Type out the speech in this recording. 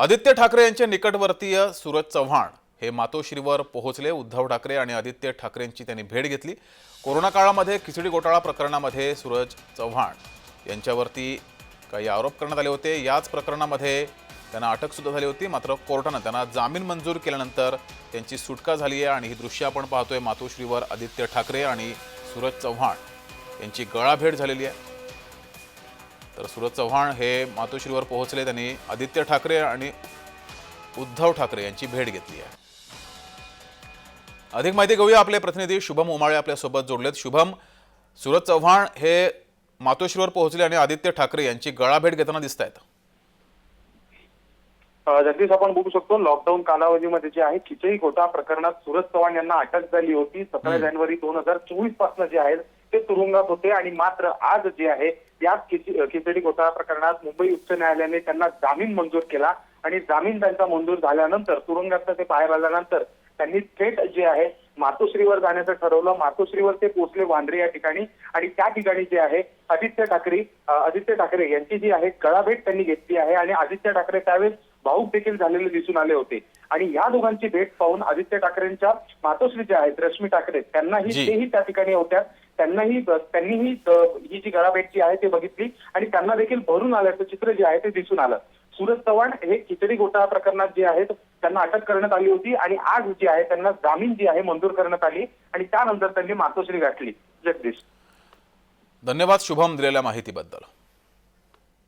आदित्य ठाकरे यांचे निकटवर्तीय सूरज चव्हाण हे मातोश्रीवर पोहोचले. उद्धव ठाकरे आणि आदित्य ठाकरेंची त्यांनी भेट घेतली. कोरोना काळामध्ये खिचडी घोटाळा प्रकरणामध्ये सूरज चव्हाण यांच्यावरती काही आरोप करण्यात आले होते. याच प्रकरणामध्ये त्यांना अटकसुद्धा झाली होती. मात्र कोर्टानं त्यांना जामीन मंजूर केल्यानंतर त्यांची सुटका झाली आहे आणि ही दृश्य आपण पाहतोय. मातोश्रीवर आदित्य ठाकरे आणि सूरज चव्हाण यांची गळाभेट झालेली आहे. तर सुरज चव्हाण हे मातोश्रीवर पोहोचले त्यांनी आदित्य ठाकरे आणि उद्धव ठाकरे यांची भेट घेतली आहे. अधिक माहिती घेऊया आपले प्रतिनिधी शुभम उमाळे आपल्यासोबत जोडलेत. शुभम सूरज चव्हाण हे मातोश्रीवर पोहोचले आणि आदित्य ठाकरे यांची गळाभेट घेताना दिसत आहेत जगदीश आपण बघू शकतो लॉकडाऊन कालावधीमध्ये जे आहे खिचडी घोटाळा प्रकरणात सूरज चव्हाण यांना अटक झाली होती. सतरा जानेवारी दोन हजार चोवीसपासून जे आहे ते तुरुंगात होते आणि मात्र आज जे आहे याच खिच- खिचडी घोटाळा प्रकरणात मुंबई उच्च न्यायालयाने त्यांना जामीन मंजूर केला आणि जामीन त्यांचा मंजूर झाल्यानंतर तुरुंगात ते बाहेर आल्यानंतर त्यांनी थेट जे आहे मातोश्रीवर जाण्याचं ठरवलं. मातोश्रीवर ते पोहोचले वांद्रे या ठिकाणी आणि त्या ठिकाणी जे आहे आदित्य ठाकरे आदित्य ठाकरे यांची जी आहे गळाभेट त्यांनी घेतली आहे आणि आदित्य ठाकरे त्यावेळेस भाऊक देखील झालेले दिसून आले होते. आणि या दोघांची भेट पाहून आदित्य ठाकरेंच्या मातोश्री ज्या आहेत रश्मी ठाकरे त्यांनाही. तेही त्या ठिकाणी होत्या. त्यांनाही त्यांनीही ही जी गळाभेट जी आहे ती बघितली आणि त्यांना देखील भरून आल्याचं चित्र जे आहे ते दिसून आलं. सूरज चव्हाण हे खिचडी घोटाळा प्रकरणात जे आहेत त्यांना अटक करण्यात आली होती आणि आज जी आहे त्यांना जामीन जी आहे मंजूर करण्यात आली आणि त्यानंतर त्यांनी मातोश्री गाठली. जगदीश. धन्यवाद शुभम दिलेल्या माहितीबद्दल.